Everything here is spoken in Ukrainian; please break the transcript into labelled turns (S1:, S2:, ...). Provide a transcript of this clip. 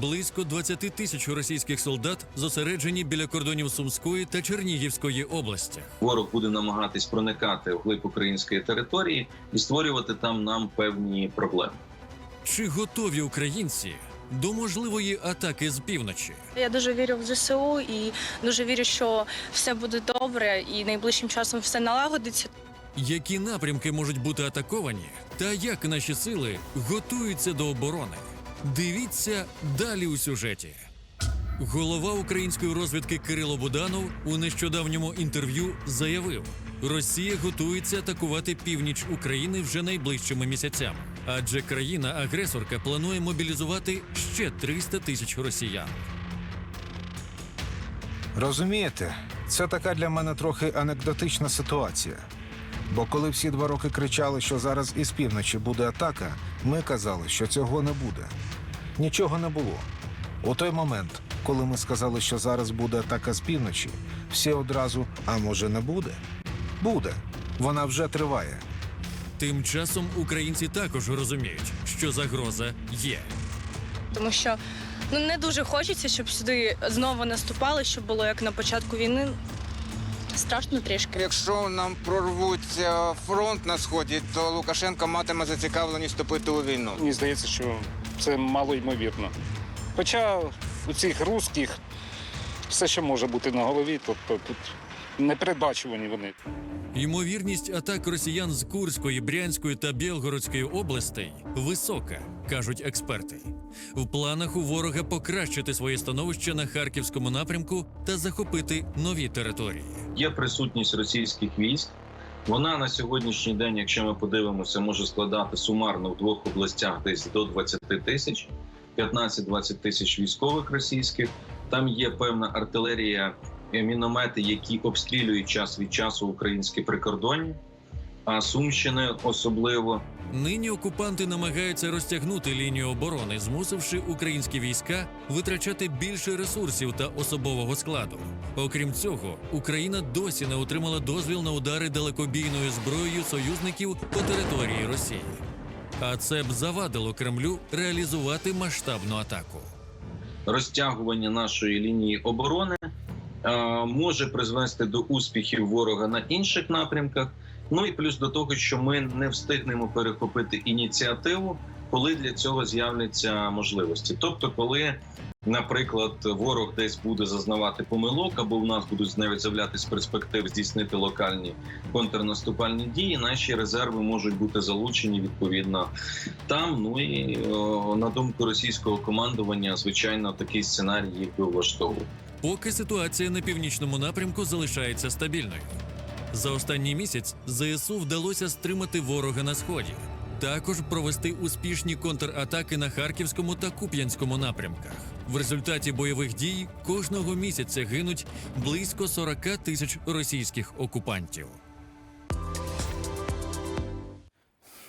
S1: Близько 20 тисяч російських солдат зосереджені біля кордонів Сумської та Чернігівської областях.
S2: Ворог буде намагатись проникати в глиб української території і створювати там нам певні проблеми.
S1: Чи готові українці до можливої атаки з півночі?
S3: Я дуже вірю в ЗСУ і дуже вірю, що все буде добре і найближчим часом все налагодиться.
S1: Які напрямки можуть бути атаковані, та як наші сили готуються до оборони? Дивіться далі у сюжеті. Голова української розвідки Кирило Буданов у нещодавньому інтерв'ю заявив: Росія готується атакувати північ України вже найближчими місяцями, адже країна-агресорка планує мобілізувати ще 300 тисяч росіян.
S4: Розумієте, це така для мене трохи анекдотична ситуація. Бо коли всі два роки кричали, що зараз із півночі буде атака, ми казали, що цього не буде. Нічого не було. У той момент, коли ми сказали, що зараз буде атака з півночі, всі одразу, а може не буде? Буде. Вона вже триває.
S1: Тим часом українці також розуміють, що загроза є.
S3: Тому що ну не дуже хочеться, щоб сюди знову наступали, щоб було як на початку війни. Страшно трішки.
S5: Якщо нам прорвуть е, фронт на сході, то Лукашенко матиме зацікавленість вступити у війну.
S6: Мені здається, що це мало ймовірно. Хоча у цих русських все, що може бути на голові, тобто тут непередбачувані вони.
S1: Ймовірність атак росіян з Курської, Брянської та Білгородської областей висока, кажуть експерти. В планах у ворога покращити своє становище на харківському напрямку та захопити нові території.
S2: Є присутність російських військ. Вона на сьогоднішній день, якщо ми подивимося, може складати сумарно в двох областях десь до 20 тисяч, 15-20 тисяч військових російських. Там є певна артилерія, е, міномети, які обстрілюють час від часу українські прикордонні, Сумщини особливо.
S1: Нині окупанти намагаються розтягнути лінію оборони, змусивши українські війська витрачати більше ресурсів та особового складу. Окрім цього, Україна досі не отримала дозвіл на удари далекобійною зброєю союзників по території Росії. А це б завадило Кремлю реалізувати масштабну атаку.
S2: розтягування нашої лінії оборони е, може призвести до успіхів ворога на інших напрямках. Ну і плюс до того, що ми не встигнемо перехопити ініціативу, коли для цього з'являться можливості. Тобто, коли, наприклад, ворог десь буде зазнавати помилок, або в нас будуть навіть з'являтися перспектив здійснити локальні контрнаступальні дії, наші резерви можуть бути залучені відповідно там. Ну і о, на думку російського командування, звичайно, такий сценарій їх би влаштовував.
S1: Поки ситуація на північному напрямку залишається стабільною. За останній місяць ЗСУ вдалося стримати ворога на сході, також провести успішні контратаки на Харківському та Куп'янському напрямках. В результаті бойових дій кожного місяця гинуть близько 40 тисяч російських окупантів.